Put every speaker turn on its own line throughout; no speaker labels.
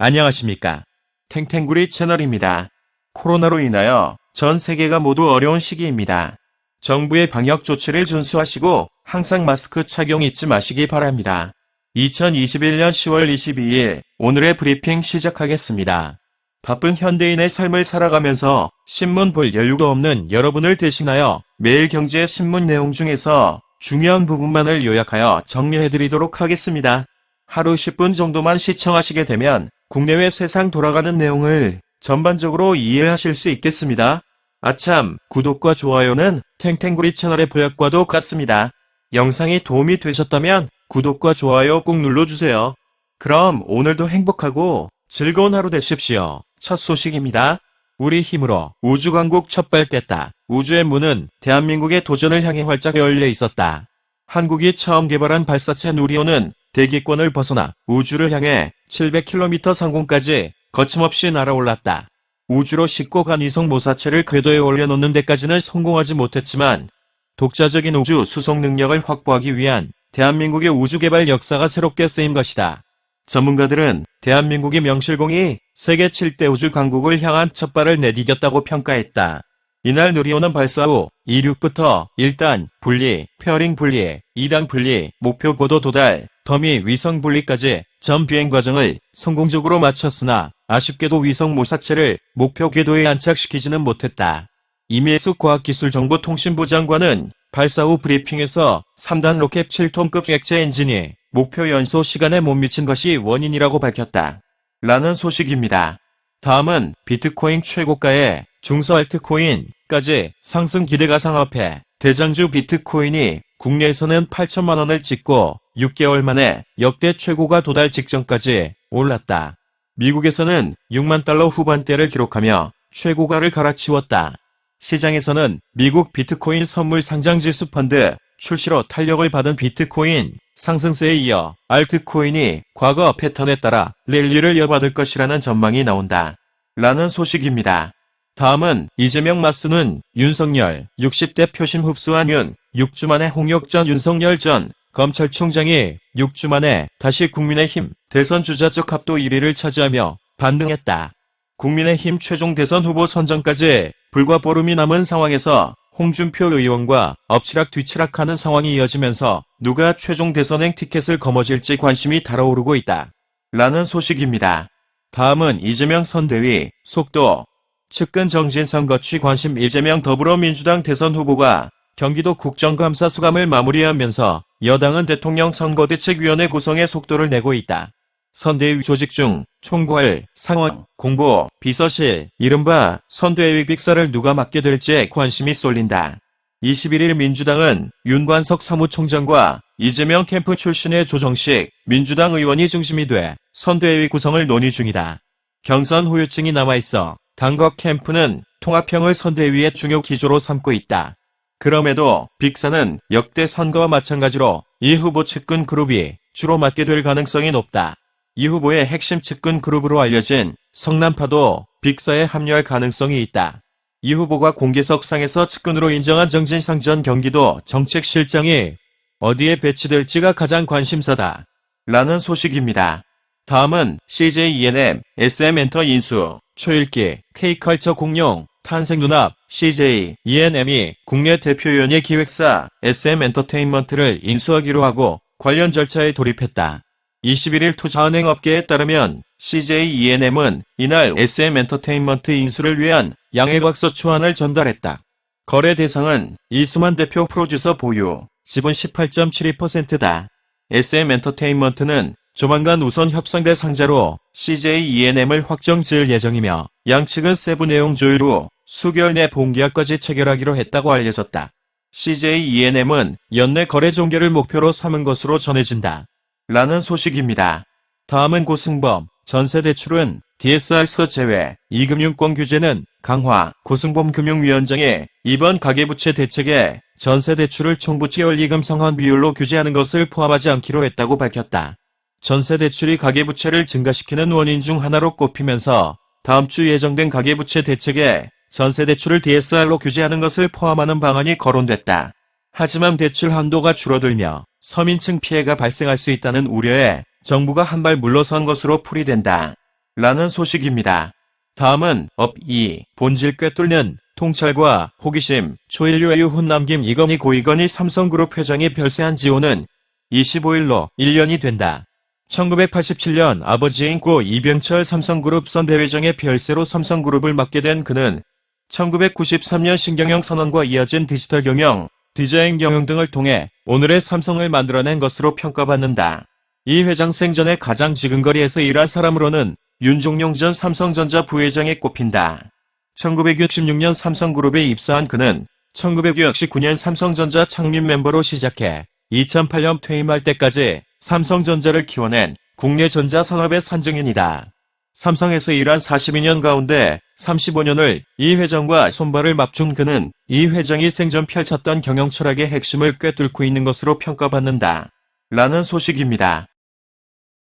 안녕하십니까. 탱탱구리 채널입니다. 코로나로 인하여 전 세계가 모두 어려운 시기입니다. 정부의 방역 조치를 준수하시고 항상 마스크 착용 잊지 마시기 바랍니다. 2021년 10월 22일 오늘의 브리핑 시작하겠습니다. 바쁜 현대인의 삶을 살아가면서 신문 볼 여유가 없는 여러분을 대신하여 매일 경제 신문 내용 중에서 중요한 부분만을 요약하여 정리해드리도록 하겠습니다. 하루 10분 정도만 시청하시게 되면 국내외 세상 돌아가는 내용을 전반적으로 이해하실 수 있겠습니다. 아참, 구독과 좋아요는 탱탱구리 채널의 보약과도 같습니다. 영상이 도움이 되셨다면 구독과 좋아요 꼭 눌러주세요. 그럼 오늘도 행복하고 즐거운 하루 되십시오. 첫 소식입니다. 우리 힘으로 우주강국 첫발 뗐다. 우주의 문은 대한민국의 도전을 향해 활짝 열려 있었다. 한국이 처음 개발한 발사체 누리호는 대기권을 벗어나 우주를 향해 700km 상공까지 거침없이 날아올랐다. 우주로 싣고 간 위성 모사체를 궤도에 올려놓는 데까지는 성공하지 못했지만 독자적인 우주 수송 능력을 확보하기 위한 대한민국의 우주 개발 역사가 새롭게 쓰인 것이다. 전문가들은 대한민국의 명실공히 세계 7대 우주 강국을 향한 첫 발을 내디뎠다고 평가했다. 이날 누리호는 발사 후 이륙부터 1단 분리, 페어링 분리, 2단 분리, 목표 고도 도달, 더미 위성 분리까지 전 비행 과정을 성공적으로 마쳤으나 아쉽게도 위성 모사체를 목표 궤도에 안착시키지는 못했다. 이미숙 과학기술정보통신부 장관은 발사 후 브리핑에서 3단 로켓 7톤급 액체 엔진이 목표 연소 시간에 못 미친 것이 원인이라고 밝혔다. 라는 소식입니다. 다음은 비트코인 최고가의 중서 알트코인까지 상승 기대가 상업해 대장주 비트코인이 국내에서는 8천만 원을 찍고 6개월 만에 역대 최고가 도달 직전까지 올랐다. 미국에서는 6만 달러 후반대를 기록하며 최고가를 갈아치웠다. 시장에서는 미국 비트코인 선물 상장 지수 펀드 출시로 탄력을 받은 비트코인 상승세에 이어 알트코인이 과거 패턴에 따라 랠리를 이어받을 것이라는 전망이 나온다. 라는 소식입니다. 다음은 이재명 맞수는 윤석열 60대 표심 흡수한 윤 6주 만에 홍역 전 윤석열 전 검찰총장이 6주 만에 다시 국민의힘 대선 주자적 합도 1위를 차지하며 반등했다. 국민의힘 최종 대선 후보 선정까지 불과 보름이 남은 상황에서 홍준표 의원과 엎치락 뒤치락하는 상황이 이어지면서 누가 최종 대선행 티켓을 거머쥘지 관심이 달아오르고 있다. 라는 소식입니다. 다음은 이재명 선대위 속도 측근 정진 선거 취 관심 이재명 더불어민주당 대선 후보가 경기도 국정감사 수감을 마무리하면서 여당은 대통령 선거대책위원회 구성에 속도를 내고 있다. 선대위 조직 중 총괄, 상원, 공보, 비서실, 이른바 선대위 빅사를 누가 맡게 될지에 관심이 쏠린다. 21일 민주당은 윤관석 사무총장과 이재명 캠프 출신의 조정식 민주당 의원이 중심이 돼 선대위 구성을 논의 중이다. 경선 후유증이 남아있어 당거 캠프는 통합형을 선대위의 중요 기조로 삼고 있다. 그럼에도 빅사는 역대 선거와 마찬가지로 이 후보 측근 그룹이 주로 맡게 될 가능성이 높다. 이 후보의 핵심 측근 그룹으로 알려진 성남파도 빅사에 합류할 가능성이 있다. 이 후보가 공개석상에서 측근으로 인정한 정진상 전 경기도 정책실장이 어디에 배치될지가 가장 관심사다. 라는 소식입니다. 다음은 CJ ENM, SM엔터 인수, 초일기, K컬처 공룡, 탄생 눈앞, CJ, ENM이 국내 대표 연예 기획사 SM엔터테인먼트를 인수하기로 하고 관련 절차에 돌입했다. 21일 투자은행 업계에 따르면 CJ ENM은 이날 SM엔터테인먼트 인수를 위한 양해각서 초안을 전달했다. 거래 대상은 이수만 대표 프로듀서 보유, 지분 18.72%다. SM엔터테인먼트는 조만간 우선 협상대 상자로 CJ ENM을 확정 지을 예정이며 양측은 세부 내용 조율 후 수개월 내 본계약까지 체결하기로 했다고 알려졌다. CJ ENM은 연내 거래 종결을 목표로 삼은 것으로 전해진다. 라는 소식입니다. 다음은 고승범, 전세대출은 DSR서 제외, 이금융권 규제는 강화, 고승범 금융위원장의 이번 가계부채 대책에 전세대출을 총부채 연리금 상환 비율로 규제하는 것을 포함하지 않기로 했다고 밝혔다. 전세 대출이 가계부채를 증가시키는 원인 중 하나로 꼽히면서 다음 주 예정된 가계부채 대책에 전세 대출을 DSR로 규제하는 것을 포함하는 방안이 거론됐다. 하지만 대출 한도가 줄어들며 서민층 피해가 발생할 수 있다는 우려에 정부가 한 발 물러선 것으로 풀이된다. 라는 소식입니다. 다음은 업 2. 본질 꿰뚫는 통찰과 호기심, 초일류의 혼남김 이건희 고이건희 삼성그룹 회장이 별세한 지호는 25일로 1년이 된다. 1987년 아버지인 고 이병철 삼성그룹 선대회장의 별세로 삼성그룹을 맡게 된 그는 1993년 신경영 선언과 이어진 디지털 경영, 디자인 경영 등을 통해 오늘의 삼성을 만들어낸 것으로 평가받는다. 이 회장 생전에 가장 지근거리에서 일한 사람으로는 윤종용 전 삼성전자 부회장에 꼽힌다. 1966년 삼성그룹에 입사한 그는 1969년 삼성전자 창립 멤버로 시작해 2008년 퇴임할 때까지 삼성전자를 키워낸 국내 전자산업의 산증인이다. 삼성에서 일한 42년 가운데 35년을 이 회장과 손발을 맞춘 그는 이 회장이 생전 펼쳤던 경영 철학의 핵심을 꿰뚫고 있는 것으로 평가받는다. 라는 소식입니다.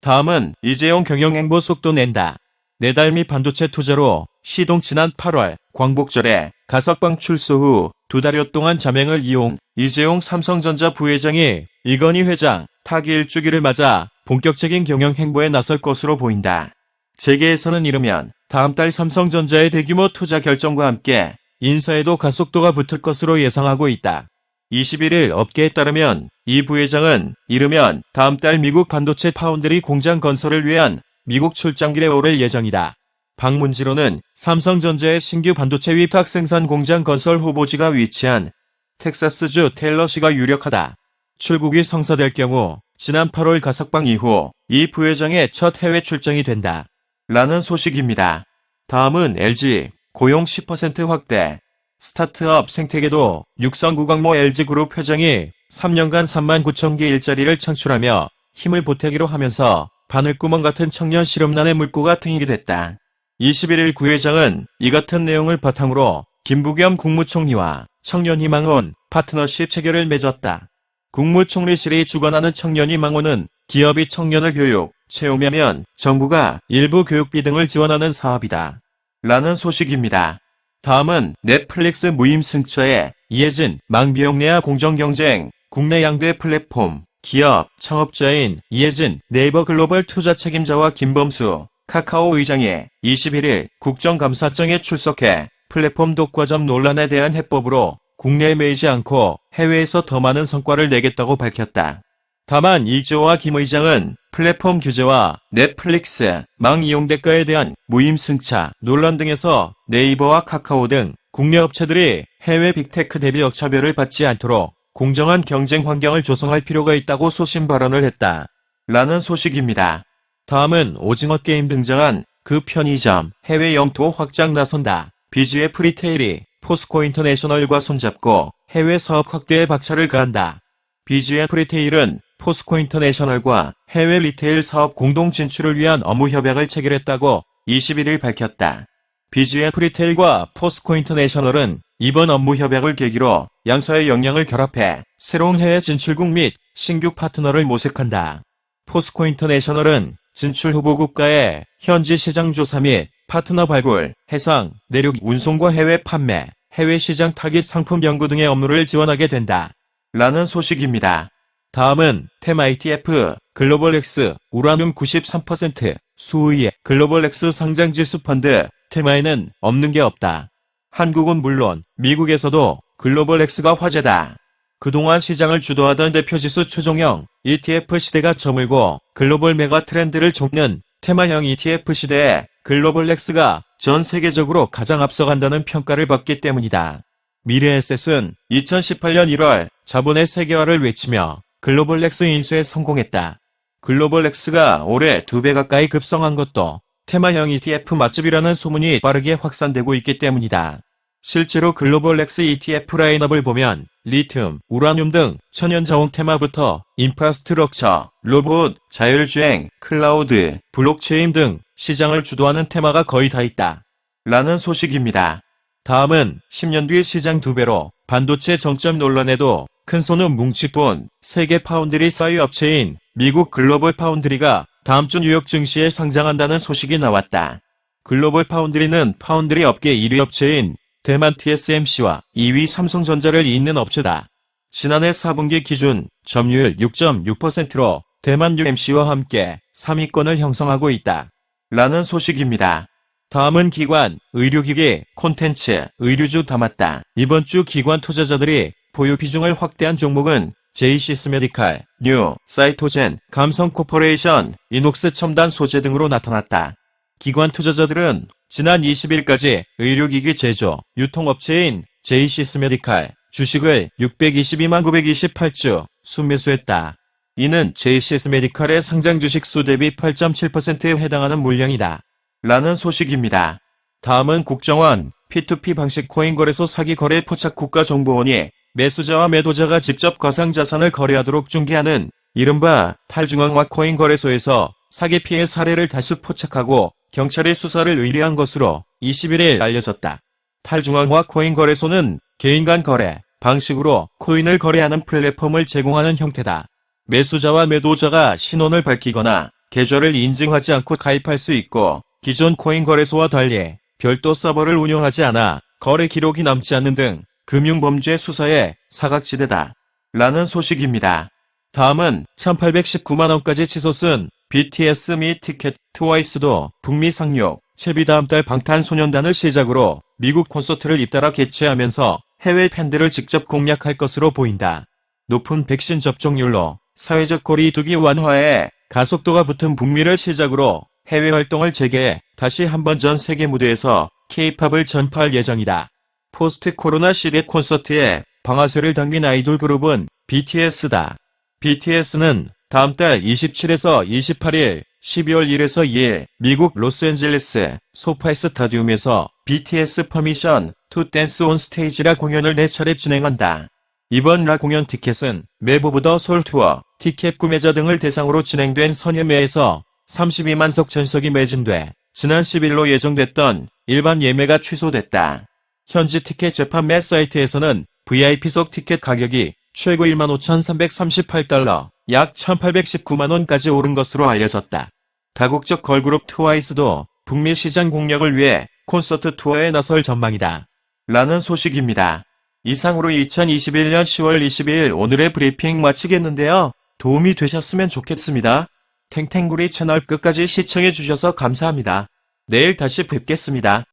다음은 이재용 경영행보 속도 낸다. 네달 미 반도체 투자로 시동 지난 8월 광복절에 가석방 출소 후 두 달여 동안 자맹을 이용 이재용 삼성전자 부회장이 이건희 회장 타기 일주기를 맞아 본격적인 경영 행보에 나설 것으로 보인다. 재계에서는 이르면 다음 달 삼성전자의 대규모 투자 결정과 함께 인사에도 가속도가 붙을 것으로 예상하고 있다. 21일 업계에 따르면 이 부회장은 이르면 다음 달 미국 반도체 파운드리 공장 건설을 위한 미국 출장길에 오를 예정이다. 방문지로는 삼성전자의 신규 반도체 위탁 생산 공장 건설 후보지가 위치한 텍사스주 텔러시가 유력하다. 출국이 성사될 경우 지난 8월 가석방 이후 이 부회장의 첫 해외 출장이 된다. 라는 소식입니다. 다음은 LG 고용 10% 확대 스타트업 생태계도 육성구광모 LG그룹 회장이 3년간 3만 9천 개 일자리를 창출하며 힘을 보태기로 하면서 바늘구멍 같은 청년 실업난의 물고가 등이게 됐다. 21일 구 회장은 이 같은 내용을 바탕으로 김부겸 국무총리와 청년희망원 파트너십 체결을 맺었다. 국무총리실이 주관하는 청년희망원은 기업이 청년을 교육, 채우면 정부가 일부 교육비 등을 지원하는 사업이다. 라는 소식입니다. 다음은 넷플릭스 무임 승차에 이해진 망비용 내야 공정 경쟁 국내 양대 플랫폼 기업 창업자인 이해진 네이버 글로벌 투자 책임자와 김범수 카카오 의장이 21일 국정감사장에 출석해 플랫폼 독과점 논란에 대한 해법으로 국내에 매이지 않고 해외에서 더 많은 성과를 내겠다고 밝혔다. 다만 이지호와 김 의장은 플랫폼 규제와 넷플릭스, 망 이용 대가에 대한 무임승차 논란 등에서 네이버와 카카오 등 국내 업체들이 해외 빅테크 대비 역차별을 받지 않도록 공정한 경쟁 환경을 조성할 필요가 있다고 소신 발언을 했다. 라는 소식입니다. 다음은 오징어 게임 등장한 그 편의점 해외 영토 확장 나선다. 비주의 프리테일이 포스코 인터내셔널과 손잡고 해외 사업 확대에 박차를 가한다. 비주의 프리테일은 포스코 인터내셔널과 해외 리테일 사업 공동 진출을 위한 업무 협약을 체결했다고 21일 밝혔다. 비주의 프리테일과 포스코 인터내셔널은 이번 업무 협약을 계기로 양사의 역량을 결합해 새로운 해외 진출국 및 신규 파트너를 모색한다. 포스코 인터내셔널은 진출 후보 국가의 현지 시장 조사 및 파트너 발굴, 해상, 내륙 운송과 해외 판매, 해외 시장 타깃 상품 연구 등의 업무를 지원하게 된다. 라는 소식입니다. 다음은 테마 ETF, 글로벌X, 우라늄 93%, 수의의 글로벌X 상장 지수 펀드, 테마에는 없는 게 없다. 한국은 물론 미국에서도 글로벌X가 화제다. 그동안 시장을 주도하던 대표지수 추종형 ETF 시대가 저물고 글로벌 메가 트렌드를 좁는 테마형 ETF 시대에 글로벌렉스가 전 세계적으로 가장 앞서간다는 평가를 받기 때문이다. 미래에셋은 2018년 1월 자본의 세계화를 외치며 글로벌렉스 인수에 성공했다. 글로벌렉스가 올해 두배 가까이 급성한 것도 테마형 ETF 맛집이라는 소문이 빠르게 확산되고 있기 때문이다. 실제로 글로벌렉스 ETF 라인업을 보면 리튬, 우라늄 등 천연자원 테마부터 인프라스트럭처, 로봇, 자율주행, 클라우드, 블록체인 등 시장을 주도하는 테마가 거의 다 있다. 라는 소식입니다. 다음은 10년 뒤 시장 두 배로 반도체 정점 논란에도 큰 손은 뭉치본 세계 파운드리 사위 업체인 미국 글로벌 파운드리가 다음 주 뉴욕 증시에 상장한다는 소식이 나왔다. 글로벌 파운드리는 파운드리 업계 1위 업체인 대만 TSMC와 2위 삼성전자를 잇는 업체다. 지난해 4분기 기준 점유율 6.6%로 대만 UMC와 함께 3위권을 형성하고 있다. 라는 소식입니다. 다음은 기관, 의료기기, 콘텐츠, 의류주 담았다. 이번 주 기관 투자자들이 보유 비중을 확대한 종목은 제이시스 메디칼, 뉴, 사이토젠, 감성 코퍼레이션, 이녹스 첨단 소재 등으로 나타났다. 기관 투자자들은 지난 20일까지 의료기기 제조, 유통업체인 제이시스 메디칼 주식을 622만 928주 순매수했다. 이는 제이시스 메디칼의 상장 주식 수 대비 8.7%에 해당하는 물량이다. 라는 소식입니다. 다음은 국정원 P2P 방식 코인 거래소 사기 거래 포착 국가정보원이 매수자와 매도자가 직접 가상 자산을 거래하도록 중개하는 이른바 탈중앙화 코인 거래소에서 사기 피해 사례를 다수 포착하고 경찰에 수사를 의뢰한 것으로 21일 알려졌다. 탈중앙화 코인 거래소는 개인 간 거래 방식으로 코인을 거래하는 플랫폼을 제공하는 형태다. 매수자와 매도자가 신원을 밝히거나 계좌를 인증하지 않고 가입할 수 있고 기존 코인 거래소와 달리 별도 서버를 운영하지 않아 거래 기록이 남지 않는 등 금융범죄 수사의 사각지대다. 라는 소식입니다. 다음은 1819만원까지 치솟은 BTS 미 티켓 트와이스도 북미 상륙, 채비 다음 달 방탄소년단을 시작으로 미국 콘서트를 잇따라 개최하면서 해외 팬들을 직접 공략할 것으로 보인다. 높은 백신 접종률로 사회적 거리두기 완화에 가속도가 붙은 북미를 시작으로 해외 활동을 재개해 다시 한번 전 세계 무대에서 K-팝을 전파할 예정이다. 포스트 코로나 시대 콘서트에 방아쇠를 당긴 아이돌 그룹은 BTS다. BTS는 다음 달 27에서 28일, 12월 1에서 2일 미국 로스앤젤레스 소파이 스타디움에서 BTS 퍼미션 투 댄스 온 스테이지라 공연을 4차례 진행한다. 이번 라 공연 티켓은 매보브더 솔 투어, 티켓 구매자 등을 대상으로 진행된 선예매에서 32만석 전석이 매진돼 지난 10일로 예정됐던 일반 예매가 취소됐다. 현지 티켓 재판매 사이트에서는 VIP석 티켓 가격이 최고 15,338달러, 약 1,819만원까지 오른 것으로 알려졌다. 다국적 걸그룹 트와이스도 북미 시장 공략을 위해 콘서트 투어에 나설 전망이다. 라는 소식입니다. 이상으로 2021년 10월 22일 오늘의 브리핑 마치겠는데요. 도움이 되셨으면 좋겠습니다. 탱탱구리 채널 끝까지 시청해주셔서 감사합니다. 내일 다시 뵙겠습니다.